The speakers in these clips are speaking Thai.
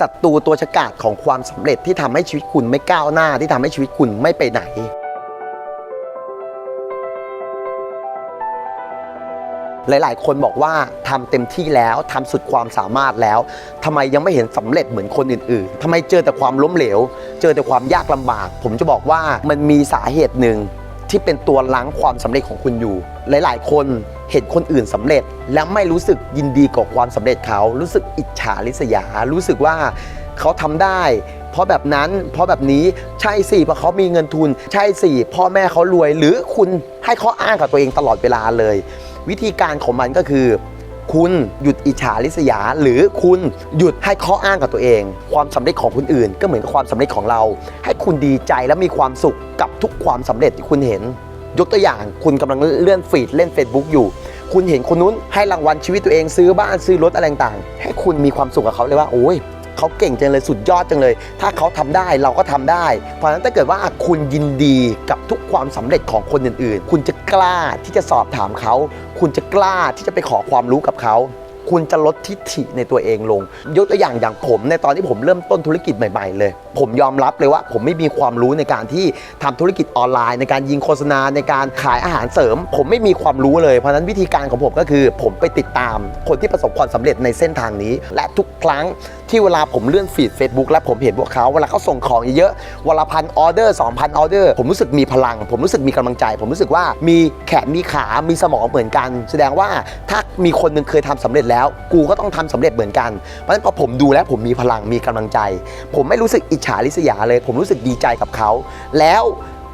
ศัตรูตัวฉกาจของความสำเร็จที่ทำให้ชีวิตคุณไม่ก้าวหน้าที่ทำให้ชีวิตคุณไม่ไปไหนหลาย ๆ คนบอกว่าทำเต็มที่แล้วทำสุดความสามารถแล้วทำไมยังไม่เห็นสำเร็จเหมือนคนอื่น ๆทำไมเจอแต่ความล้มเหลว เจอแต่ความยากลำบาก ผมจะบอกว่ามันมีสาเหตุหนึ่ง ที่เป็นตัวล้างความสำเร็จของคุณอยู่ หลาย ๆ คนเห็นคนอื่นสำเร็จ แล้วไม่รู้สึกยินดีกับความสำเร็จเขา รู้สึกอิจฉาริษยา รู้สึกว่าเขาทำได้ เพราะแบบนั้น เพราะแบบนี้ ใช่สิ เพราะเขามีเงินทุน ใช่สิ พ่อแม่เขารวย หรือคุณให้ข้ออ้างกับตัวเองตลอดเวลาเลย วิธีการของมันก็คือ คุณหยุดอิจฉาริษยา หรือคุณหยุดให้ข้ออ้างกับตัวเอง ความสำเร็จของคนอื่น ก็เหมือนกับความสำเร็จของเรา ให้คุณดีใจและมีความสุขกับทุกความสำเร็จที่คุณเห็น ยกตัวอย่างคุณกำลังเลื่อนฟีดเล่น Facebook อยู่ คุณเห็นคนนู้นให้รางวัลชีวิตตัวเองซื้อบ้านซื้อรถอะไรต่างๆให้คุณมีความสุขกับเขาเลยว่าโอ้ย เขาเก่งจังเลยสุดยอดจังเลย ถ้าเขาทำได้เราก็ทำได้ เพราะฉะนั้นถ้าเกิดว่าคุณยินดีกับทุกความสำเร็จของคนอื่นๆ คุณจะกล้าที่จะสอบถามเขา คุณจะกล้าที่จะไปขอความรู้กับเขา คุณจะลดทิฐิในตัวเองลง ยกตัวอย่างอย่างผมในตอนที่ผมเริ่มต้นธุรกิจใหม่ๆเลย ผมยอมรับเลยว่า ผมไม่มีความรู้ในการที่ทำธุรกิจออนไลน์ ในการยิงโฆษณาในการขายอาหารเสริม ผมไม่มีความรู้เลยเพราะนั้นวิธีการของผมก็คือ ผมไปติดตามคนที่ประสบความสำเร็จในเส้นทางนี้ และทุกครั้งที่เวลาผมเลื่อนฟีด Facebook และผมเห็นพวกเขาเวลาเขาส่งของเยอะๆวันละพันออเดอร์2,000ออเดอร์ผมรู้สึกมีพลัง ผมรู้สึกมีกำลังใจ ผมรู้สึกว่ามีแขนมีขา มีสมองเหมือนกัน แสดงว่าถ้ามีคนหนึงเคยทำสำเร็จแล้วกูก็ต้องทำสำเร็จเหมือนกันเพราะฉะนั้นพอผมดูแล้วผมมีพลังมีกำลังใจ ผมไม่รู้สึกอิจฉาริษยาเลย ผมรู้สึกดีใจกับเขาแล้ว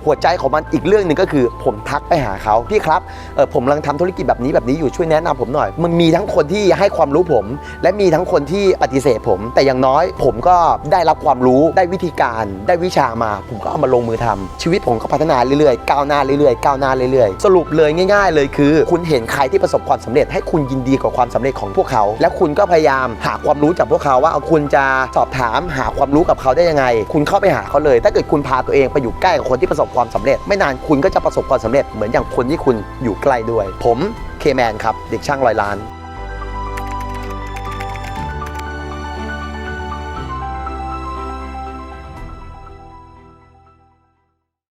หัวใจของมันอีกเรื่องหนึ่งก็คือ ผมทักไปหาเขาพี่ครับเออผมกำลังทำธุรกิจแบบนี้แบบนี้อยู่ช่วยแนะนำผมหน่อย มันมีทั้งคนที่ให้ความรู้ผม และมีทั้งคนที่ปฏิเสธผม แต่อย่างน้อย ผมก็ได้รับความรู้ได้วิธีการได้วิชามา ผมก็เอามาลงมือทำชีวิตผมก็พัฒนาเรื่อยๆก้าวหน้าเรื่อยๆก้าวหน้าเรื่อยๆ สรุปเลยง่าย ๆ เลยคือ คุณเห็นใครที่ประสบความสำเร็จให้คุณยินดีกับความสำเร็จของพวกเขา และคุณก็พยายามหาความรู้จากพวกเขาว่าเอาคุณจะสอบถามหาความรู้กับเขาได้ยังไง คุณเข้าไปหาเขาเลย ถ้าเกิดคุณพาตัวเองไปอยู่ใกล้กับคนที่ประสบความสำเร็จ ไม่นานคุณก็จะประสบความสำเร็จเหมือนอย่างคนที่คุณอยู่ใกล้ด้วย ผมเคแมนครับเด็กช่างร้อยล้าน